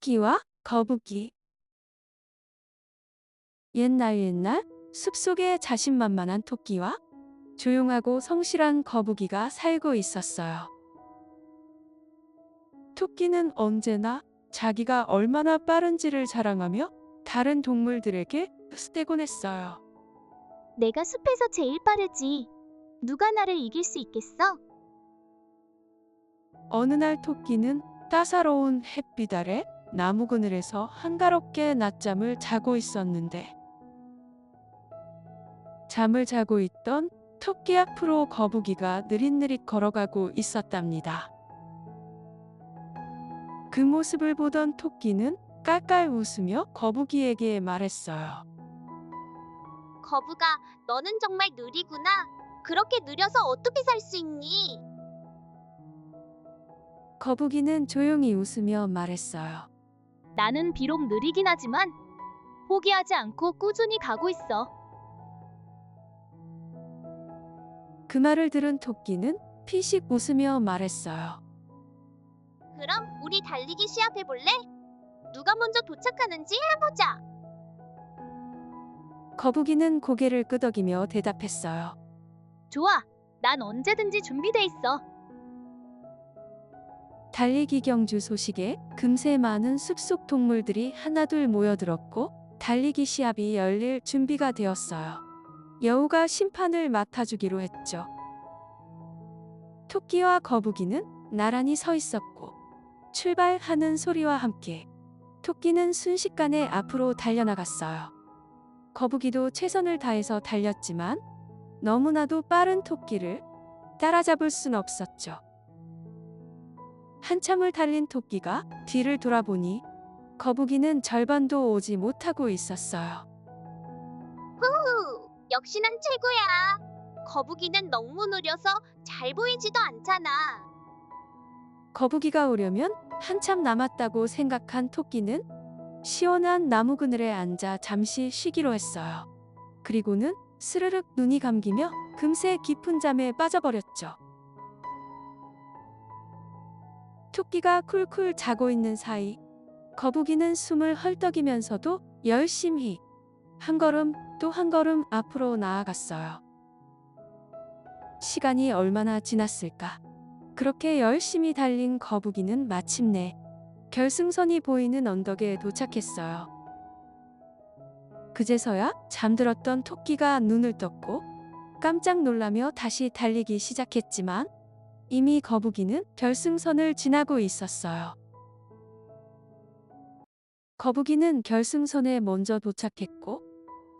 토끼와 거북이 옛날 옛날 숲속에 자신만만한 토끼와 조용하고 성실한 거북이가 살고 있었어요. 토끼는 언제나 자기가 얼마나 빠른지를 자랑하며 다른 동물들에게 스테곤 했어요. 내가 숲에서 제일 빠르지. 누가 나를 이길 수 있겠어? 어느 날 토끼는 따사로운 햇빛 아래 나무 그늘에서 한가롭게 낮잠을 자고 있었는데 잠을 자고 있던 토끼 앞으로 거북이가 느릿느릿 걸어가고 있었답니다. 그 모습을 보던 토끼는 깔깔 웃으며 거북이에게 말했어요. 거북아, 너는 정말 느리구나. 그렇게 느려서 어떻게 살 수 있니? 거북이는 조용히 웃으며 말했어요. 나는 비록 느리긴 하지만 포기하지 않고 꾸준히 가고 있어. 그 말을 들은 토끼는 피식 웃으며 말했어요. 그럼 우리 달리기 시합해 볼래? 누가 먼저 도착하는지 해보자. 거북이는 고개를 끄덕이며 대답했어요. 좋아. 난 언제든지 준비돼 있어. 달리기 경주 소식에 금세 많은 숲속 동물들이 하나둘 모여들었고 달리기 시합이 열릴 준비가 되었어요. 여우가 심판을 맡아주기로 했죠. 토끼와 거북이는 나란히 서 있었고 출발하는 소리와 함께 토끼는 순식간에 앞으로 달려나갔어요. 거북이도 최선을 다해서 달렸지만 너무나도 빠른 토끼를 따라잡을 순 없었죠. 한참을 달린 토끼가 뒤를 돌아보니 거북이는 절반도 오지 못하고 있었어요. 후, 역시 난 최고야. 거북이는 너무 느려서 잘 보이지도 않잖아. 거북이가 오려면 한참 남았다고 생각한 토끼는 시원한 나무 그늘에 앉아 잠시 쉬기로 했어요. 그리고는 스르륵 눈이 감기며 금세 깊은 잠에 빠져버렸죠. 토끼가 쿨쿨 자고 있는 사이 거북이는 숨을 헐떡이면서도 열심히 한 걸음 또 한 걸음 앞으로 나아갔어요. 시간이 얼마나 지났을까? 그렇게 열심히 달린 거북이는 마침내 결승선이 보이는 언덕에 도착했어요. 그제서야 잠들었던 토끼가 눈을 떴고 깜짝 놀라며 다시 달리기 시작했지만 이미 거북이는 결승선을 지나고 있었어요. 거북이는 결승선에 먼저 도착했고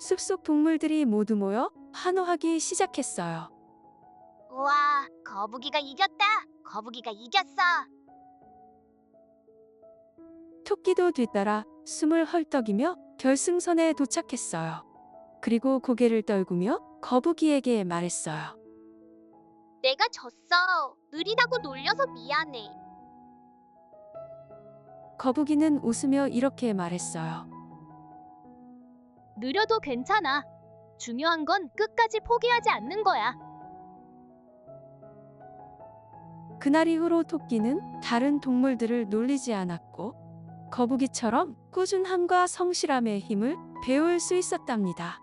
숲속 동물들이 모두 모여 환호하기 시작했어요. 우와, 거북이가 이겼다. 거북이가 이겼어. 토끼도 뒤따라 숨을 헐떡이며 결승선에 도착했어요. 그리고 고개를 떨구며 거북이에게 말했어요. 내가 졌어. 느리다고 놀려서 미안해. 거북이는 웃으며 이렇게 말했어요. 느려도 괜찮아. 중요한 건 끝까지 포기하지 않는 거야. 그날 이후로 토끼는 다른 동물들을 놀리지 않았고 거북이처럼 꾸준함과 성실함의 힘을 배울 수 있었답니다.